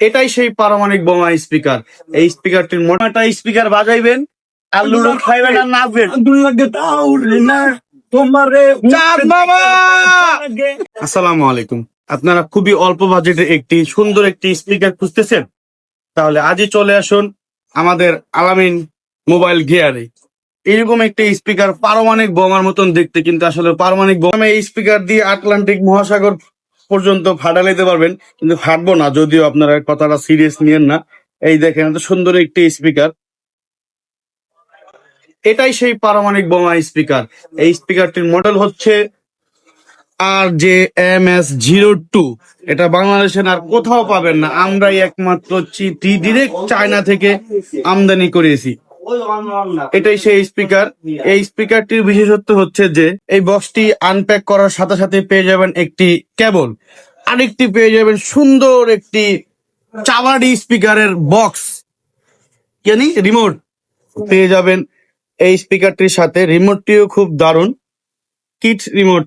এটাই সেই পারমাণবিক বোমা স্পিকার। এই স্পিকারটির মোটাটা স্পিকার বাজাইবেন আর লুডো খাইবেন আর নাচবেন। আসসালামু আলাইকুম। আপনারা খুবই অল্প বাজেটে একটি সুন্দর একটি স্পিকার খুঁজতেছেন। তাহলে আজই চলে আসুন আমাদের আলামিন মোবাইল গিয়ারে। এরকম একটি স্পিকার পারমাণবিক বোমার মতন দেখতে কিন্তু আসলে পারমাণবিক বোমা এই স্পিকার দিয়ে আটলান্টিক মহাসাগর পর্যন্ত ফাটা দিতে পারবেন, কিন্তু ফাটবো না, যদিও আপনারা কথাটা সিরিয়াস নিয়েন না। এই দেখেন, এত সুন্দর একটি স্পিকার এটাই সেই পারমাণবিক বোমা স্পিকার এই স্পিকারটির মডেল হচ্ছে R J M S zero two এটা বাংলাদেশের আর কোথাও পাবেন না। আমরাই একমাত্র ডিরেক্ট চায়না থেকে আমদানি করেছি এটাই সেই স্পিকার এই স্পিকারটির বিশেষত্ব হচ্ছে যে এই বক্সটি আনপ্যাক করার সাথে সাথে পেয়ে যাবেন একটি কেবল আরেকটি পেয়ে যাবেন সুন্দর একটি চাবাড়ি স্পিকারের বক্স জানি রিমোট পেয়ে যাবেন এই স্পিকারটির সাথে। রিমোটটিও খুব দারুণ। কিট রিমোট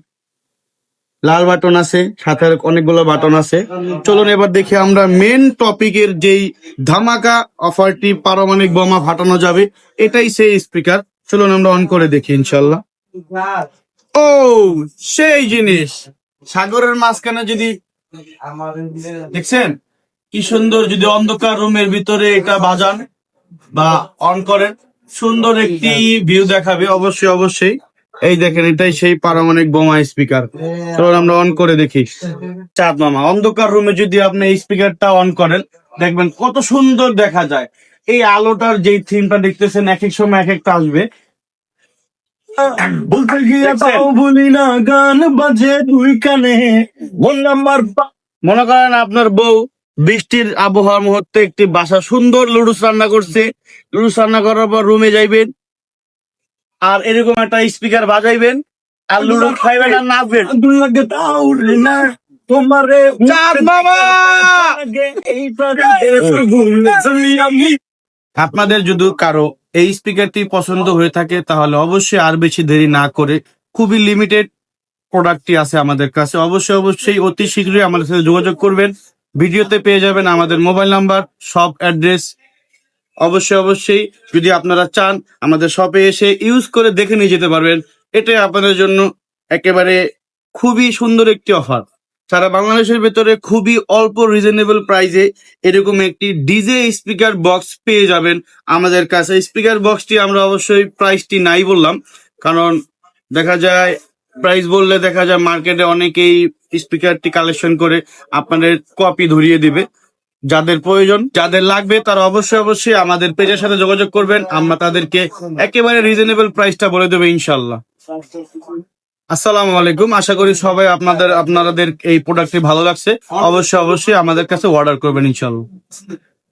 লাল বাটন আছে, সাথে অনেকগুলো বাটন আছে। চলুন এবার দেখি আমরা মেন টপিকের যেই ধামাকা অফারটি পারমাণবিক বোমা ফাটানো যাবে, এটাই সেই স্পিকার চলুন আমরা অন করে দেখি, ইনশাল্লাহ। ও, সেই জিনিস। সাগরের মাঝখানে যদি দেখছেন, কি সুন্দর যদি অন্ধকার রুমের ভিতরে এটা বাজান বা অন করেন, সুন্দর একটি ভিউ দেখাবে, অবশ্যই অবশ্যই। এই দেখেন এটাই সেই পারমাণবিক বোমা স্পিকার চলুন আমরা অন করে দেখি। চাঁদ মামা অন্ধকার রুমে যদি আপনি এই স্পিকারটা অন করেন দেখবেন কত সুন্দর দেখা যায়। এই আলোটার যেই থিমটা দেখতেছেন এক এক সময় এক একটা আসবে। বলতে গিয়ে দেখছেন? তাও ভুলি না গান বাজে দুই কানে মন নাম্বার মনে করেন আপনার বউ বৃষ্টির আবহাওয়ার মুহূর্তে একটি বাসা সুন্দর লুডুস রান্না করছে। লুডুস রান্না করার পর রুমে যাইবেন। আর এরকম একটা স্পিকার বাজাইবেন আর লুডু খাইবেন আর নাচবেন। দুই লাগে তাও না। তোমারে চাঁদ মামা! আপনাদের যদি কারও এই স্পিকারটি পছন্দ হয়ে থাকে তাহলে অবশ্যই আর বেশি দেরি না করে খুবই লিমিটেড প্রোডাক্টটি আছে আমাদের কাছে। অবশ্যই অবশ্যই অতি শীঘ্রই আমাদের সাথে যোগাযোগ করবেন। ভিডিওতে পেয়ে যাবেন আমাদের মোবাইল নাম্বার সব অ্যাড্রেস অবশ্যই অবশ্যই। যদি আপনারা চান, আমাদের শপে এসে ইউজ করে দেখে নিয়ে যেতে পারবেন। এটাই আপনাদের জন্য একেবারে খুবই সুন্দর একটি অফার সারা বাংলাদেশের ভেতরে খুবই অল্প রিজনেবল প্রাইসে এরকম একটি ডিজে স্পিকার বক্স পেয়ে যাবেন। আমাদের কাছে স্পিকার বক্সটি আমরা অবশ্যই প্রাইসটি নাই বললাম। কারণ দেখা যায় প্রাইস বললে দেখা যায় মার্কেটে অনেকেই স্পিকারটি কালেকশন করে আপনাদের কপি ধরিয়ে দিবে। যাদের প্রয়োজন, যাদের লাগবে, তারা অবশ্যই অবশ্যই আমাদের পেজের সাথে যোগাযোগ করবেন। আমরা তাদেরকে একেবারে রিজনেবল প্রাইসটা বলে দেবো ইনশাল্লাহ আসসালামু আলাইকুম। আশা করি সবাই আপনাদের আপনাদের এই প্রোডাক্টটি ভালো লাগছে। অবশ্যই অবশ্যই আমাদের কাছে অর্ডার করবেন ইনশাল্লাহ